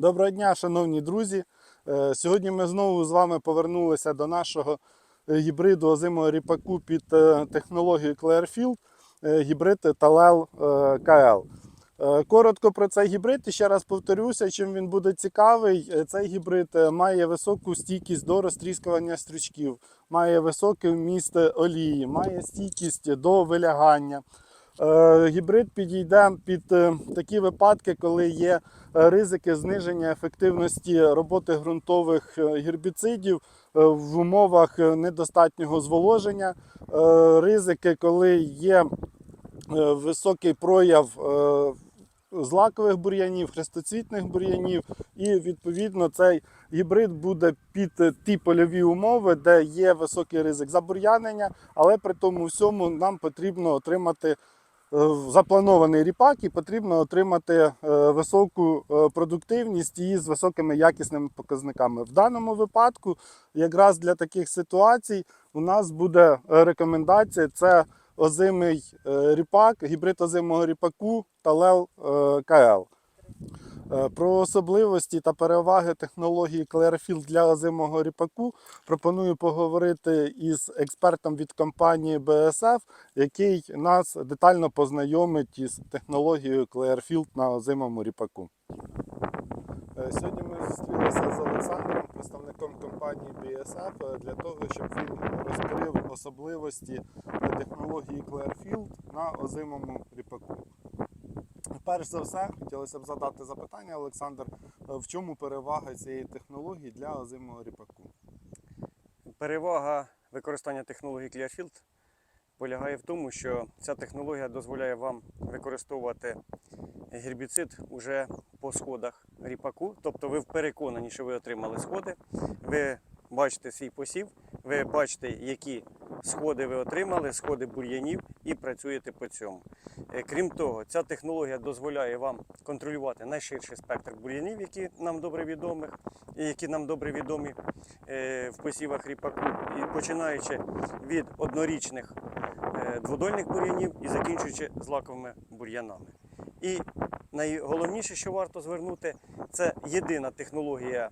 Доброго дня, шановні друзі. Е, Сьогодні ми знову з вами повернулися до нашого е, гібриду озимого ріпаку під е, технологією Clearfield, гібрид Talel KL. Коротко про цей гібрид і ще раз повторюся, чим він буде цікавий. Цей гібрид має високу стійкість до розтріскування стрючків, має високий вміст олії, має стійкість до вилягання. Е, Гібрид підійде під е, такі випадки, коли є е, ризики зниження ефективності роботи ґрунтових гербіцидів в умовах недостатнього зволоження, ризики, коли є високий прояв злакових бур'янів, хрестоцвітних бур'янів, і відповідно цей гібрид буде під ті польові умови, де є високий ризик забур'янення, але при тому всьому нам потрібно отримати. Е, Запланований ріпак і потрібно отримати е, високу е, продуктивність і з високими якісними показниками. В даному випадку, якраз для таких ситуацій, у нас буде рекомендація: це озимий ріпак, гібрид озимого ріпаку Талел е, КЛ. Е, Про особливості та переваги технології Clearfield для озимого ріпаку пропоную поговорити із експертом від компанії BSF, який нас детально познайомить із технологією Clearfield на озимому ріпаку. Е, Сьогодні ми зустрілися з Олександром, представником компанії BSF, е, для того, щоб він розкрив особливості технології Clearfield на озимому ріпаку. Перш за все, хотілося б задати запитання, Олександр, е, в чому перевага цієї технології для озимого ріпаку? Перевага використання технології Clearfield полягає в тому, що ця технологія дозволяє вам використовувати гербіцид уже по сходах ріпаку. Тобто ви переконані, що ви отримали сходи, ви бачите свій посів, ви бачите, які сходи ви отримали, сходи бур'янів і працюєте по цьому. Е, Крім того, ця технологія дозволяє вам контролювати найширший спектр бур'янів, які нам добре відомі, які нам добре відомі е, в посівах ріпаку, і починаючи від однорічних е, дводольних бур'янів і закінчуючи злаковими бур'янами. І найголовніше, що варто звернути, це єдина технологія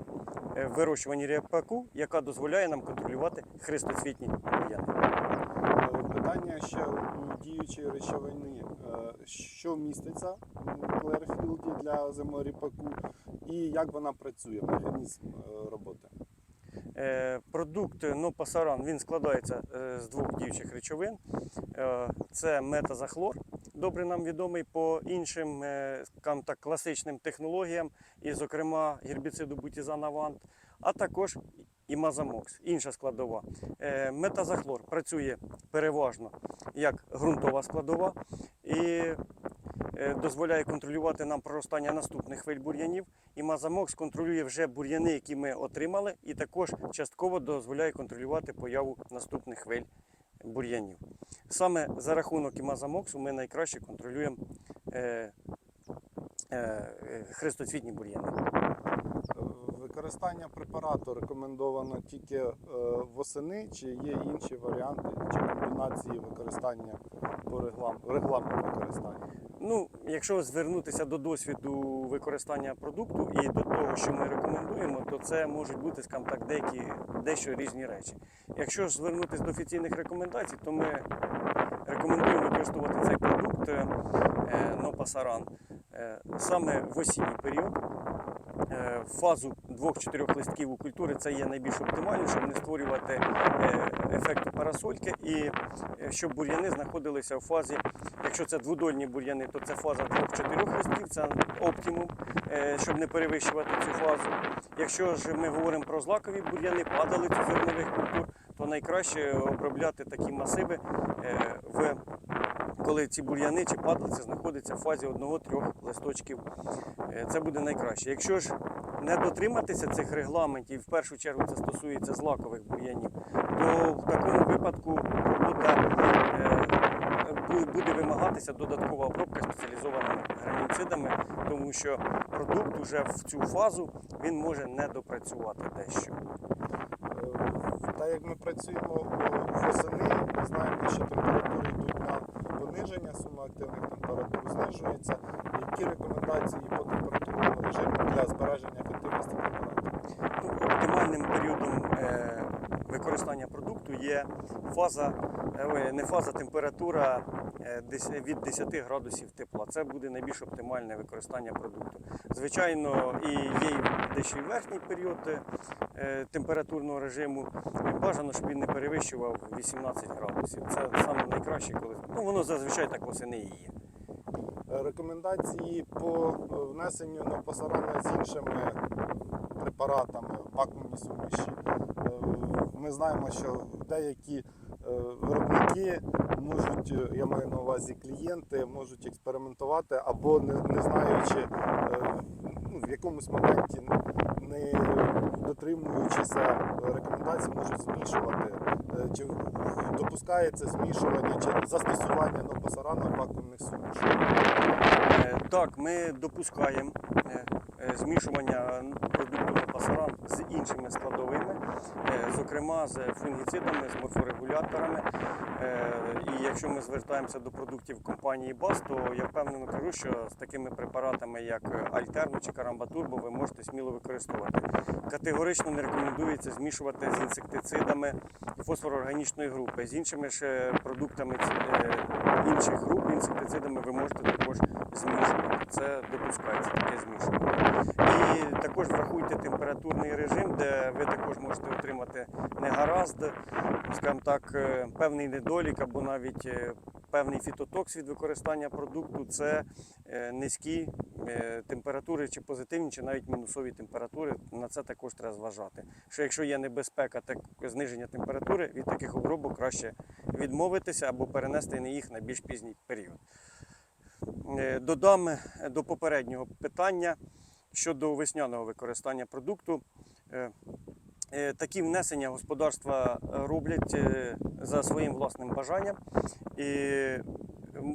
е, вирощування ріпаку, яка дозволяє нам контролювати хрестоцвітні бур'яни. Е, Питання ще у діючої речовини, е, що міститься в Клерфілді для озимого ріпаку і як вона працює, механізм роботи. Продукт Нопасаран він складається з двох діючих речовин. Це метазахлор, добре нам відомий по іншим е, так, класичним технологіям, і, зокрема, гербіциду бутізан Авант, а також і мазамокс, інша складова. Е, Метазахлор працює переважно як ґрунтова складова і е, дозволяє контролювати нам проростання наступних хвиль бур'янів. І Мазамокс контролює вже бур'яни, які ми отримали, і також частково дозволяє контролювати появу наступних хвиль бур'янів. Саме за рахунок імазамоксу ми найкраще контролюємо е, е, е, хрестоцвітні бур'яни. Використання препарату рекомендовано тільки е, восени, чи є інші варіанти чи комбінації використання по регламенту використання. Ну, якщо звернутися до досвіду використання продукту і до того, що ми рекомендуємо, то це можуть бути, скажімо так, деякі дещо різні речі. Якщо ж звернутися до офіційних рекомендацій, то ми рекомендуємо використовувати цей продукт е, Нопасаран е, саме в осінній період. Е, Фазу двох-чотирьох листків у культури це є найбільш оптимально, щоб не створювати е, ефекту парасольки і е, щоб бур'яни знаходилися в фазі, якщо це дводольні бур'яни, то це фаза двох-чотирьох листків, це оптимум, щоб не перевищувати цю фазу. Якщо ж ми говоримо про злакові бур'яни, падалицю зернових культур, то найкраще обробляти такі масиви в коли ці бур'яни чи падалиці знаходяться в фазі одного-трьох листочків. Це буде найкраще. Якщо ж не дотриматися цих регламентів, в першу чергу це стосується злакових бур'янів, то в такому випадку буде, е, буде вимагатися додаткова обробка спеціалізованими граніцидами, тому що продукт уже в цю фазу він може не допрацювати дещо. Е, Та як ми працюємо восени, знаємо, що температури йдуть на пониження, сума активних температур знижується. Які рекомендації по температурному режиму збереження ефективності препарату? Ну, Оптимальним періодом е, використання продукту є фаза, е, не фаза, температура е, від 10 градусів тепла. Це буде найбільш оптимальне використання продукту. Звичайно, і є дещо і верхній період температурного режиму. Бажано, щоб він не перевищував 18 градусів. Це найкраще, коли ну, воно зазвичай так восени і є. Рекомендації по е, внесенню на з іншими препаратами в вакуумні суміші. Ми знаємо, що деякі е, виробники можуть, е, я маю на увазі клієнти, можуть експериментувати або не, не знаючи ну, в якомусь моменті не дотримуючися рекомендацій, можуть змішувати. Е, Чи допускається змішування чи застосування нопосарана в вакуумних сумішах? Е, Так, ми допускаємо е, змішування продукту пасаран з іншими складовими, зокрема з фунгіцидами, з морфорегуляторами. Е, І якщо ми звертаємося до продуктів компанії БАС, то я впевнено кажу, що з такими препаратами, як Альтерно чи Карамбатурбо, ви можете сміло використовувати. Категорично не рекомендується змішувати з інсектицидами фосфорорганічної групи. З іншими ж е, продуктами е, інших груп інсектицидами ви можете також змішувати. Це допускається таке змішування. І також врахуйте температурний режим, де ви також можете отримати негаразд, скажімо так, е, певний недолік або навіть е, певний фітотокс від використання продукту. Це е, низькі температури, чи позитивні, чи навіть мінусові температури. На це також треба зважати. Що якщо є небезпека так, зниження температури, від таких обробок краще відмовитися або перенести на їх на більш пізній період. Додам до попереднього питання щодо весняного використання продукту. Е, е, Такі внесення господарства роблять е, за своїм власним бажанням. І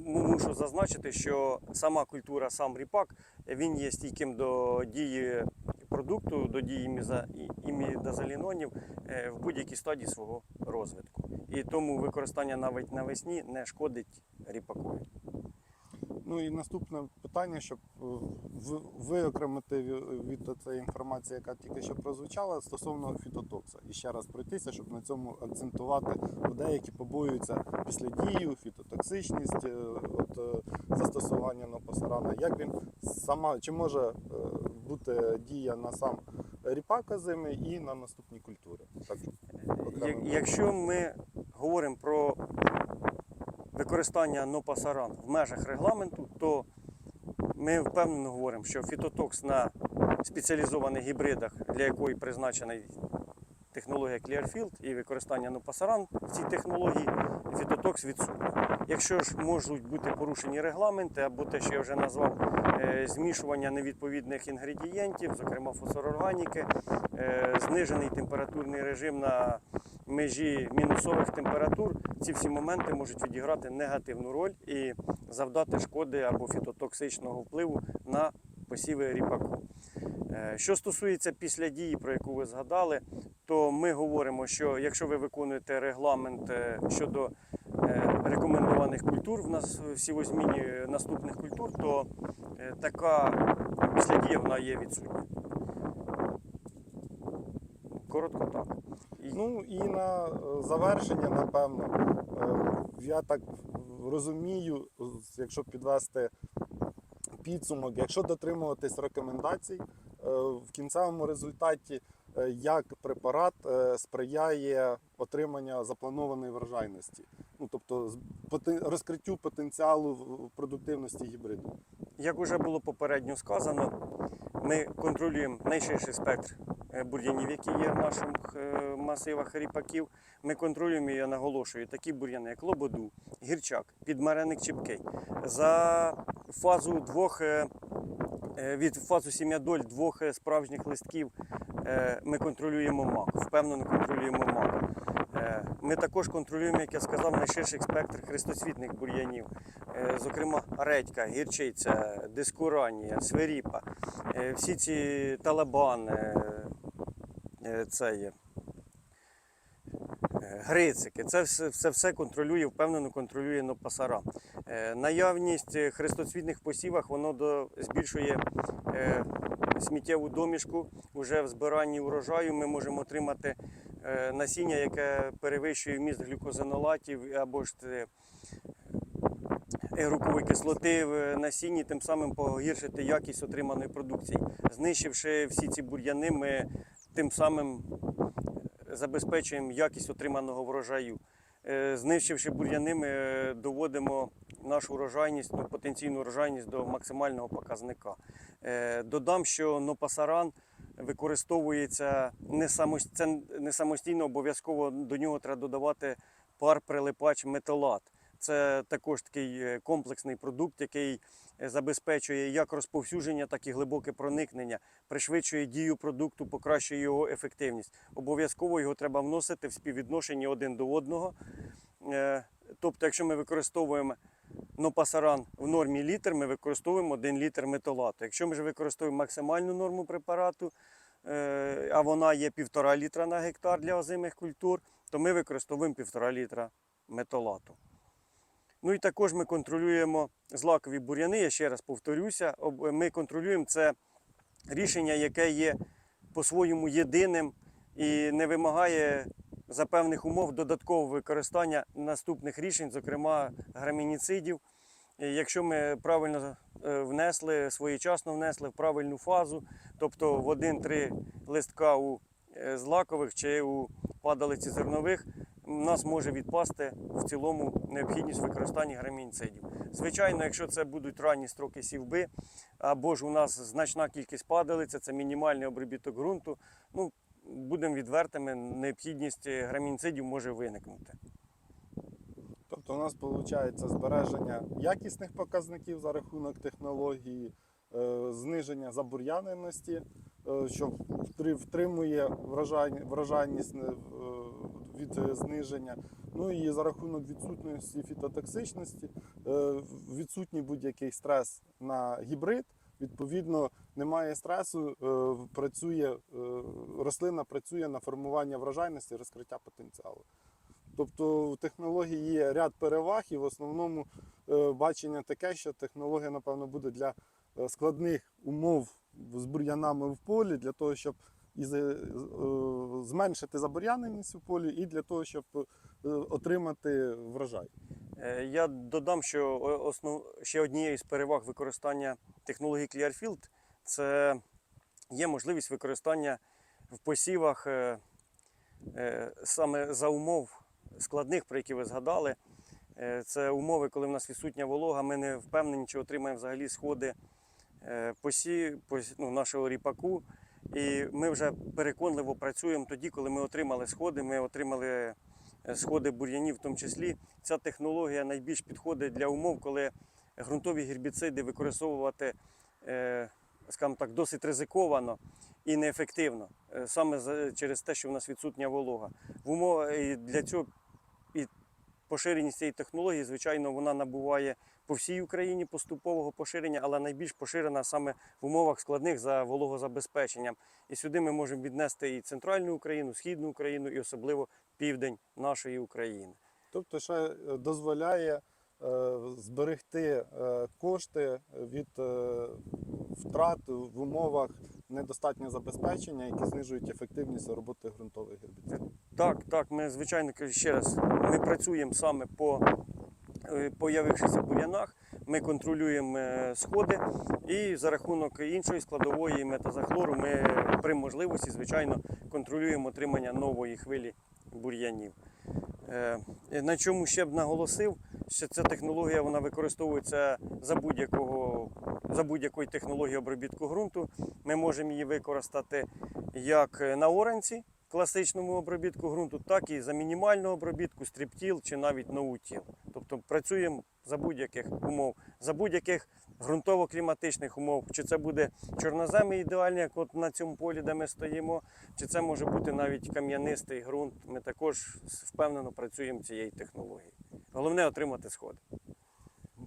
мушу зазначити, що сама культура, сам ріпак, він є стійким до дії продукту, до дії міза- і- імідазолінонів е, в будь-якій стадії свого розвитку. І тому використання навіть навесні не шкодить ріпакові. Ну і наступне питання, щоб е, виокремити від цієї інформації, яка тільки що прозвучала, стосовно фітотокса. І ще раз пройтися, щоб на цьому акцентувати, бо деякі побоюються після дію, фітотоксичність, е, от е, застосування нопосарана. Як він сама чи може бути дія на сам ріпак озимий і на наступні культури? Так, окремо. Якщо ми говоримо про використання нопасаран в межах регламенту, то ми впевнено говоримо, що фітотокс на спеціалізованих гібридах, для якої призначена технологія Clearfield і використання нопасаран в цій технології, фітотокс відсутній. Якщо ж можуть бути порушені регламенти або те, що я вже назвав, е, змішування невідповідних інгредієнтів, зокрема фосфорорганіки, е, знижений температурний режим на межі мінусових температур, ці всі моменти можуть відіграти негативну роль і завдати шкоди або фітотоксичного впливу на посіви ріпаку. Е, Що стосується після дії, про яку ви згадали, то ми говоримо, що якщо ви виконуєте регламент е, щодо е, рекомендованих культур в нас в сівозміні наступних культур, то така післядія вона є відсутня. Коротко так. Ну і на е, завершення, напевно, е, я так розумію, якщо підвести підсумок, якщо дотримуватись рекомендацій, е, в кінцевому результаті як препарат сприяє отримання запланованої врожайності, ну тобто розкриттю потенціалу продуктивності гібриду. Як уже було попередньо сказано, ми контролюємо найширший спектр бур'янів, які є в наших масивах ріпаків. Ми контролюємо, і я наголошую, такі бур'яни, як лободу, гірчак, підмареник чіпкий. За фазу двох е, е, від фазу сім'ядоль двох е, справжніх листків ми контролюємо мак, впевнено контролюємо мак. Ми також контролюємо, як я сказав, найширший спектр хрестоцвітних бур'янів, зокрема редька, гірчиця, дискуранія, свиріпа, всі ці талабани, це є. Грицики, це все, все, все контролює, впевнено контролює Нопасара. Е, наявність хрестоцвітних посівах воно до, збільшує е, сміттєву домішку вже в збиранні урожаю ми можемо отримати е, насіння, яке перевищує вміст глюкозинолатів або ж е, кислоти в насінні, тим самим погіршити якість отриманої продукції. Знищивши всі ці бур'яни, ми тим самим забезпечуємо якість отриманого врожаю. Е, Знищивши бур'яни, е, доводимо нашу урожайність, ну, потенційну урожайність до максимального показника. Е, Додам, що нопасаран використовується не самостійно, не самостійно, обов'язково до нього треба додавати пар прилипач металат. Це також такий е, комплексний продукт, який е, забезпечує як розповсюдження, так і глибоке проникнення, пришвидшує дію продукту, покращує його ефективність. Обов'язково його треба вносити в співвідношенні один до одного. Е, Тобто, якщо ми використовуємо нопасаран в нормі літр, ми використовуємо 1 літр металату. Якщо ми ж використовуємо максимальну норму препарату, а вона є 1,5 літра на гектар для озимих культур, то ми використовуємо 1,5 літра металату. Ну і також ми контролюємо злакові бур'яни. Я ще раз повторюся. Ми контролюємо це рішення, яке є по-своєму єдиним і не вимагає за певних умов додаткового використання наступних рішень, зокрема грамініцидів. Якщо ми правильно е, внесли, своєчасно внесли в правильну фазу, тобто в один-три листка у е, злакових чи у падалиці зернових, у нас може відпасти в цілому необхідність використання грамінцидів. Звичайно, якщо це будуть ранні строки сівби, або ж у нас значна кількість падалиці, це мінімальний обробіток ґрунту, ну, будемо відвертими, необхідність грамінцидів може виникнути. Тобто у нас виходить збереження якісних показників за рахунок технології, е, зниження забур'яненості, що втримує врожайність е, від е, зниження. Ну і за рахунок відсутності фітотоксичності, е, відсутній будь-який стрес на гібрид. Відповідно, немає стресу, е, працює, е, рослина працює на формування врожайності, розкриття потенціалу. Тобто в технології є ряд переваг, і в основному е, бачення таке, що технологія, напевно, буде для е, складних умов з бур'янами в полі, для того, щоб і е, зменшити забур'яненість у полі, і для того, щоб е, отримати врожай. Е, Я додам, що основ... ще однією з переваг використання технології Clearfield це є можливість використання в посівах саме за умов складних, про які ви згадали. Це умови, коли в нас відсутня волога, ми не впевнені, чи отримаємо взагалі сходи е, посі... пос- ну, нашого ріпаку. І ми вже переконливо працюємо тоді, коли ми отримали сходи, ми отримали е, сходи бур'янів в тому числі. Ця технологія найбільш підходить для умов, коли ґрунтові гербіциди використовувати, е, скажімо так, досить ризиковано і неефективно, саме через те, що в нас відсутня волога. В умов... і для цього і поширеність цієї технології, звичайно, вона набуває по всій Україні поступового поширення, але найбільш поширена саме в умовах складних за вологозабезпеченням. І сюди ми можемо віднести і центральну Україну, східну Україну, і особливо південь нашої України. Тобто, ще е, дозволяє е, зберегти е, кошти від е, втрат в умовах недостатнього забезпечення, які знижують ефективність роботи ґрунтових гербіцидів. Так, так, ми звичайно ще раз, ми працюємо саме по е, появившихся бур'янах, ми контролюємо е, сходи і за рахунок іншої складової метазахлору ми при можливості, звичайно, контролюємо отримання нової хвилі бур'янів. Е, На чому ще б наголосив, що ця технологія вона використовується за будь-якого за будь-якої технології обробітку ґрунту. Ми можемо її використати як на оранці, класичному обробітку ґрунту, так і за мінімального обробітку, стріптіл чи навіть ноутіл. Тобто працюємо за будь-яких умов, за будь-яких ґрунтово-кліматичних умов. Чи це буде чорноземи ідеальні, як от на цьому полі, де ми стоїмо, чи це може бути навіть кам'янистий ґрунт. Ми також впевнено працюємо цією технологією. Головне отримати сходи.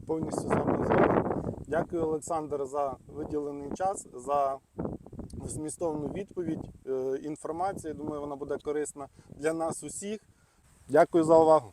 Повністю з вами згоден. Дякую, Олександр, за виділений час, за змістовну відповідь, е, інформацію. Думаю, вона буде корисна для нас усіх. Дякую за увагу.